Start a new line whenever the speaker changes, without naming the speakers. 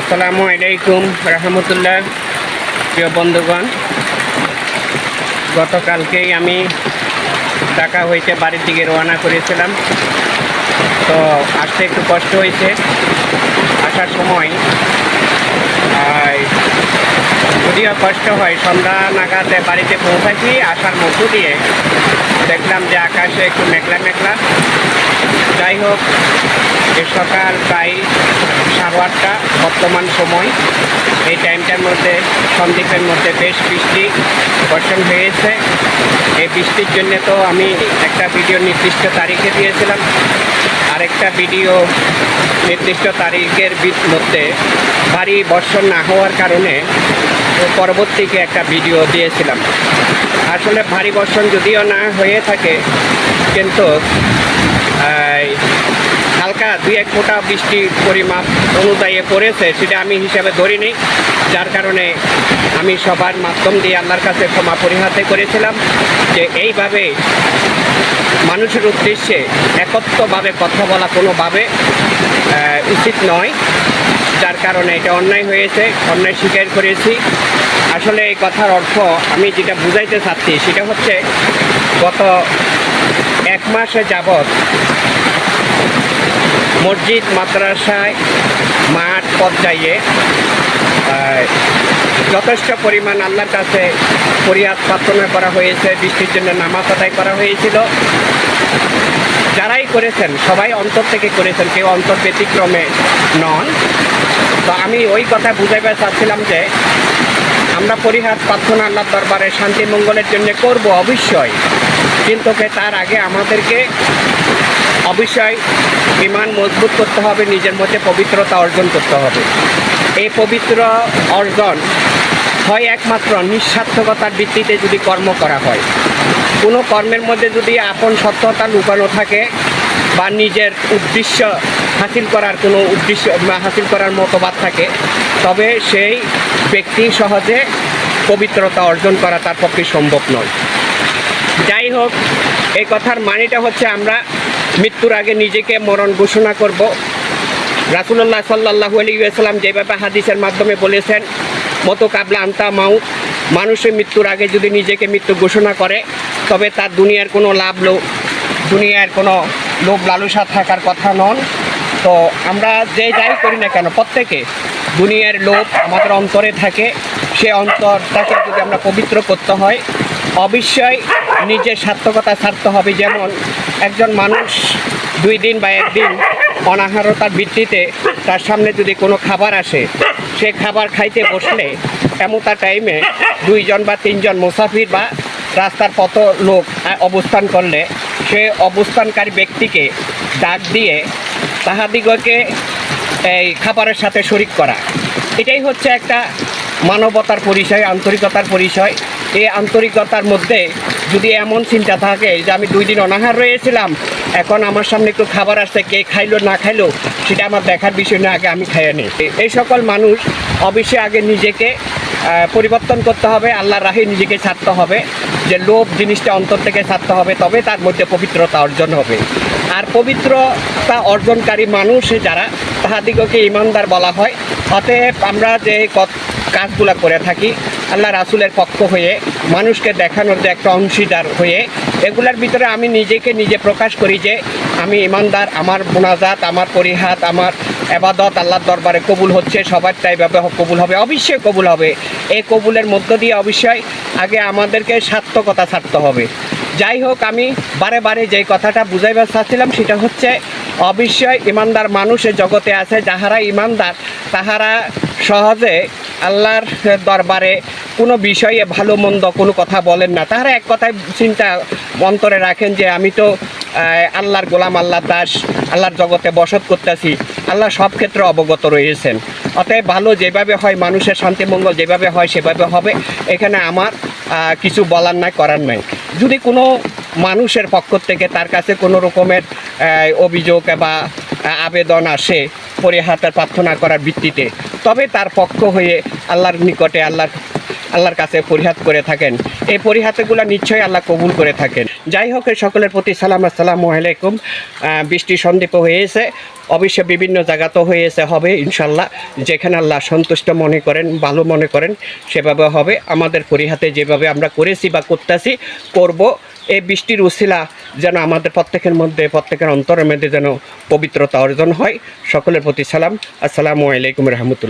আসসালামু আলাইকুম, রহমতুল্লাহ, প্রিয় বন্ধুগণ। গতকালকেই আমি ঢাকা হইতে বাড়ির দিকে রওনা করেছিলাম। তো আসতে একটু কষ্ট হয়েছে আসার সময় যদিও কষ্ট হয়, সন্ধ্যা নাগাদে বাড়িতে পৌঁছাচ্ছি আসার মধ্য দিয়ে দেখলাম যে আকাশে একটু মেঘলা মেঘলা। যাই হোক সকাল প্রায় আটটা বর্তমান সময়। এই টাইমটার মধ্যে সন্দ্বীপের মধ্যে বেশ বৃষ্টি বর্ষণ হয়েছে। এই বৃষ্টির জন্য তো আমি একটা ভিডিও নির্দিষ্ট তারিখে দিয়েছিলাম। আরেকটা ভিডিও নির্দিষ্ট তারিখের মধ্যে ভারী বর্ষণ না হওয়ার কারণে পরবর্তীকে একটা ভিডিও দিয়েছিলাম। আসলে ভারী বর্ষণ যদিও না হয়ে থাকে, কিন্তু হালকা দুই এক ফোঁটা বৃষ্টি পরিমাপ অনুযায়ী পড়েছে, সেটা আমি হিসাবে ধরিনি যার কারণে আমি সবার মাধ্যম দিয়ে আল্লাহর কাছে ক্ষমা পরিহাতে করেছিলাম যে এইভাবে মানুষের উদ্দেশ্যে একত্রভাবে কথা বলা কোনোভাবে উচিত নয়। যার কারণে এটা অন্যায় হয়েছে, অন্যায় স্বীকার করেছি। আসলে এই কথার অর্থ আমি যেটা বুঝাইতে চাচ্ছি, সেটা হচ্ছে গত এক মাসে যাবৎ মসজিদ, মাদ্রাসায় মাঠ পর্যায়ে যথেষ্ট পরিমাণ আল্লাহর কাছে ফরিয়াদ প্রার্থনা করা হয়েছে, বৃষ্টির জন্য নামাজ আদায় করা হয়েছিল। যারাই করেছেন, সবাই অন্তর থেকে করেছেন, কেউ অন্তর ব্যতিক্রমে নন। তো আমি ওই কথা বুঝাইবার চাচ্ছিলাম যে, আমরা পরিহার প্রার্থনা আল্লাহর দরবারে শান্তি মঙ্গলের জন্য করব অবশ্যই। কিন্তু তার আগে আমাদেরকে অবশ্যই ইমান মজবুত করতে হবে, নিজের মধ্যে পবিত্রতা অর্জন করতে হবে। এই পবিত্র অর্জন হয় একমাত্র নিঃস্বার্থকতার ভিত্তিতে যদি কর্ম করা হয়। কোনো কর্মের মধ্যে যদি আপন সত্যতা লুকানো থাকে বা নিজের উদ্দেশ্য হাসিল করার কোনো উদ্দেশ্য হাসিল করার মতবাদ থাকে, তবে সেই ব্যক্তি সহজে পবিত্রতা অর্জন করা তার পক্ষে সম্ভব নয়। যাই হোক এই কথার মানেটা হচ্ছে আমরা মৃত্যুর আগে নিজেকে মরণ ঘোষণা করব। রাসুল্লাহ সাল্লাহু আলিয়াল্লাম যেভাবে হাদিসের মাধ্যমে বলেছেন, মতো কাবলা আন্তা মাউত মানুষের মৃত্যুর আগে যদি নিজেকে মৃত্যু ঘোষণা করে, তবে তার দুনিয়ার কোনো লাভ লোক দুনিয়ার কোনো লোভ লালসা থাকার কথা নন। তো আমরা যে যাই করি না কেন, প্রত্যেকে দুনিয়ার লোভ আমাদের অন্তরে থাকে। সে অন্তরটাকে যদি আমরা পবিত্র করতে হয় অবশ্যই নিজের সার্থকতা ছাড়তে হবে। যেমন একজন মানুষ দুই দিন বা একদিন অনাহারতার ভিত্তিতে তার সামনে যদি কোনো খাবার আসে, সে খাবার খাইতে বসলে এমতা টাইমে দুইজন বা তিনজন মুসাফির বা রাস্তার পথ লোক অবস্থান করলে সে অবস্থানকারী ব্যক্তিকে ডাক দিয়ে তাহাদিগকে এই খাবারের সাথে শরিক করা। এটাই হচ্ছে একটা মানবতার পরিচয়, আন্তরিকতার পরিচয়। এই আন্তরিকতার মধ্যে যদি এমন চিন্তা থাকে যে আমি দুই দিন অনাহার রয়েছিলাম, এখন আমার সামনে একটু খাবার আসছে, কে খাইলো, না খাইলো, সেটা আমার দেখার বিষয় না, আগে আমি খাইয়ে নিই। এই সকল মানুষ অবশ্যই আগে নিজেকে পরিবর্তন করতে হবে, আল্লাহর রাহে নিজেকে ছাড়তে হবে, যে লোভ জিনিসটা অন্তর থেকে ছাড়তে হবে, তবে তার মধ্যে পবিত্রতা অর্জন হবে। আর পবিত্রতা অর্জনকারী মানুষ যারা, তাহাদিগকে ইমানদার বলা হয়। অতএব আমরা যে কাজগুলো করে থাকি। আল্লাহ রাসুলের পক্ষ হয়ে, মানুষকে দেখানোর যে একটা অংশীদার হয়ে, এগুলার ভিতরে আমি নিজেকে নিজে প্রকাশ করি যে, আমি ইমানদার, আমার মোনাজাত, আমার পরিহাত, আমার এবাদত আল্লাহর দরবারে কবুল হচ্ছে, সবার তাই ভাবে কবুল হবে, অবশ্যই কবুল হবে। এই কবুলের মধ্য দিয়ে অবশ্যই আগে আমাদেরকে সার্থকতা ছাড়তে হবে। যাই হোক, আমি বারে বারে যেই কথাটা বুঝাইবার চাচ্ছিলাম, সেটা হচ্ছে অবশ্যই ইমানদার মানুষের জগতে আছে, যাহারা ইমানদার, তাহারা সহজে আল্লাহর দরবারে কোনো বিষয়ে ভালো, মন্দ কোনো কথা বলেন না। তাহারা এক কথায় চিন্তা অন্তরে রাখেন যে আমি তো আল্লাহর গোলাম আল্লাহ দাস, আল্লাহর জগতে বসত করতেছি। আল্লাহ সব ক্ষেত্রে অবগত রয়েছেন। অতএব ভালো যেভাবে হয়, মানুষের শান্তি, মঙ্গল যেভাবে হয়, সেভাবে হবে। এখানে আমার কিছু বলার নাই, করার নাই। যদি কোনো মানুষের পক্ষ থেকে তার কাছে কোনো রকমের অভিযোগ বা আবেদন আসে পরিহাতের প্রার্থনা করার ভিত্তিতে। তবে তার পক্ষ হয়ে আল্লাহর নিকটে আল্লাহর আল্লাহর কাছে পরিহাত করে থাকেন। এই পরিহাতগুলো নিশ্চয়ই আল্লাহ কবুল করে থাকেন। যাই হোক, সকলের প্রতি সালাম, আসসালামু আলাইকুম। বৃষ্টি সন্দীপ হয়েছে। অবশ্য বিভিন্ন জায়গাতেও হয়েছে, হবে, ইনশাল্লাহ। যেখানে আল্লাহ সন্তুষ্ট মনে করেন, ভালো মনে করেন, সেভাবে হবে। আমাদের পরিহাতে যেভাবে আমরা করেছি বা করতেছি, করব। এই বৃষ্টির উশিলা যেন আমাদের প্রত্যেকের মধ্যে, প্রত্যেকের অন্তরের মধ্যে যেন পবিত্রতা অর্জন হয়। সকলের প্রতি সালাম। আসসালামু আলাইকুম রহমতুল্লাহ।